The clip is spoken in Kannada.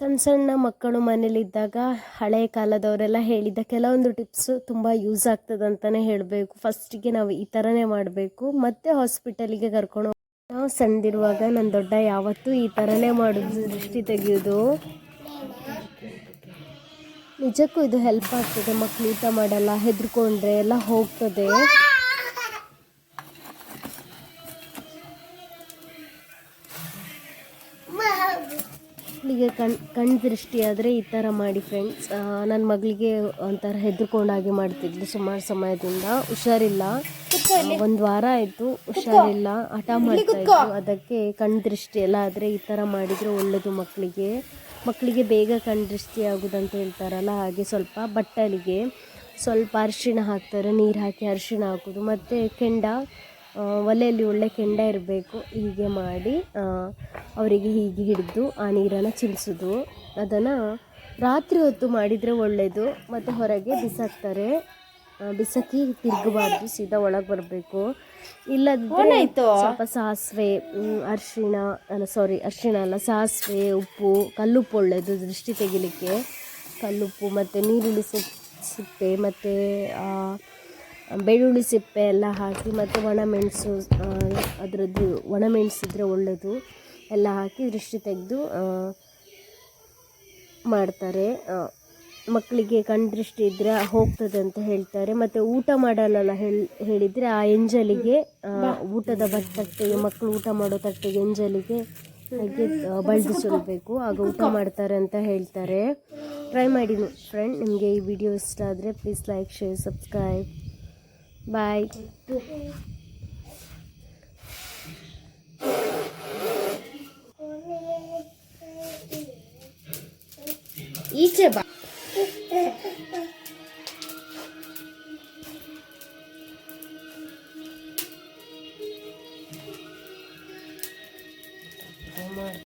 ಸಣ್ಣ ಸಣ್ಣ ಮಕ್ಕಳು ಮನೇಲಿದ್ದಾಗ ಹಳೆಯ ಕಾಲದವರೆಲ್ಲ ಹೇಳಿದ ಕೆಲವೊಂದು ಟಿಪ್ಸು ತುಂಬ ಯೂಸ್ ಆಗ್ತದೆ ಅಂತಲೇ ಹೇಳಬೇಕು. ಫಸ್ಟಿಗೆ ನಾವು ಈ ಥರನೇ ಮಾಡಬೇಕು. ಮತ್ತೆ ಹಾಸ್ಪಿಟಲಿಗೆ ಕರ್ಕೊಂಡು ನಾವು ಸಣ್ಣದಿರುವಾಗ ನನ್ನ ದೊಡ್ಡ ಯಾವತ್ತೂ ಈ ಥರನೇ ಮಾಡೋದು ದೃಷ್ಟಿ ತೆಗೆಯೋದು. ನಿಜಕ್ಕೂ ಇದು ಹೆಲ್ಪ್ ಆಗ್ತದೆ. ಮಕ್ಕಳು ಊಟ ಮಾಡಲ್ಲ, ಹೆದ್ರಿಕೊಂಡ್ರೆ ಎಲ್ಲ ಹೋಗ್ತದೆ. ಮಕ್ಕಳಿಗೆ ಕಣ್ ಕಣ್ ದೃಷ್ಟಿ ಆದರೆ ಈ ಥರ ಮಾಡಿ ಫ್ರೆಂಡ್ಸ್ ನನ್ನ ಮಗಳಿಗೆ ಒಂಥರ ಹೆದರ್ಕೊಂಡಾಗೆ ಮಾಡ್ತಿದ್ಲು ಸುಮಾರು ಸಮಯದಿಂದ. ಹುಷಾರಿಲ್ಲ. ಒಂದು ವಾರ ಆಯಿತು. ಹುಷಾರಿಲ್ಲ. ಹಠ ಮಾಡ್ತಾ ಇತ್ತು ಅದಕ್ಕೆ ಕಣ್ ದೃಷ್ಟಿ ಎಲ್ಲ ಆದರೆ ಈ ಥರ ಮಾಡಿದರೆ ಒಳ್ಳೆಯದು ಮಕ್ಕಳಿಗೆ ಮಕ್ಕಳಿಗೆ ಬೇಗ ಕಣ್ ದೃಷ್ಟಿ ಆಗೋದಂತ ಹೇಳ್ತಾರಲ್ಲ ಹಾಗೆ ಸ್ವಲ್ಪ ಬಟ್ಟಲಿಗೆ ಸ್ವಲ್ಪ ಅರಿಶಿಣ ಹಾಕ್ತಾರೆ. ನೀರು ಹಾಕಿ ಅರಿಶಿಣ ಹಾಕೋದು. ಮತ್ತು ಕೆಂಡ. ಒಲೆಯಲ್ಲಿ ಒಳ್ಳೆ ಕೆಂಡ ಇರಬೇಕು ಹೀಗೆ ಮಾಡಿ ಅವರಿಗೆ ಹೀಗೆ ಹಿಡಿದು ಆ ನೀರನ್ನು ಚಿಮ್ಸೋದು ಅದನ್ನು ರಾತ್ರಿ ಹೊತ್ತು ಮಾಡಿದರೆ ಒಳ್ಳೆಯದು ಮತ್ತು ಹೊರಗೆ ಬಿಸಾಕ್ತಾರೆ. ಬಿಸಾಕಿ ತಿರುಗಬಾರ್ದು ಸೀದಾ ಒಳಗೆ ಬರಬೇಕು. ಇಲ್ಲದಿದ್ದರೆ ಸ್ವಲ್ಪ ಸಾಸಿವೆ ಅರಿಶಿಣ ಅಲ್ಲ ಸಾರಿ ಅರಿಶಿಣ ಅಲ್ಲ ಸಾಸಿವೆ ಉಪ್ಪು ಕಲ್ಲುಪ್ಪು ಒಳ್ಳೆಯದು ದೃಷ್ಟಿ ತೆಗಿಲಿಕ್ಕೆ. ಕಲ್ಲುಪ್ಪು ಮತ್ತು ನೀರುಳ್ಳಿ ಸಿಪ್ ಸಿಪ್ಪೆ ಮತ್ತು ಬೆಳ್ಳುಳ್ಳಿ ಸಿಪ್ಪೆ ಎಲ್ಲ ಹಾಕಿ ಮತ್ತು ಒಣಮೆಣಸು ಅದರದ್ದು ಒಣಮೆಣಸಿದ್ರೆ ಒಳ್ಳೆಯದು ಎಲ್ಲ ಹಾಕಿ ದೃಷ್ಟಿ ತೆಗೆದು ಮಾಡ್ತಾರೆ. ಮಕ್ಕಳಿಗೆ ಕಣ್ದೃಷ್ಟಿ ಇದ್ದರೆ ಹೋಗ್ತದೆ ಅಂತ ಹೇಳ್ತಾರೆ. ಮತ್ತು ಊಟ ಮಾಡಲ್ಲ ಹೇಳಿ, ಹೇಳಿದರೆ ಆ ಎಂಜಲಿಗೆ ಊಟದ ತಟ್ಟೆಗೆ ಮಕ್ಕಳು ಊಟ ಮಾಡೋ ತಟ್ಟೆಗೆ ಎಂಜಲಿಗೆ ಹಾಗೆ ಬಳ್ದು ಸುಡಬೇಕು ಆಗ ಊಟ ಮಾಡ್ತಾರೆ ಅಂತ ಹೇಳ್ತಾರೆ. ಟ್ರೈ ಮಾಡಿ ಫ್ರೆಂಡ್, ನಿಮಗೆ ಈ ವಿಡಿಯೋ ಇಷ್ಟ ಆದರೆ please like share subscribe Bye. Eat it,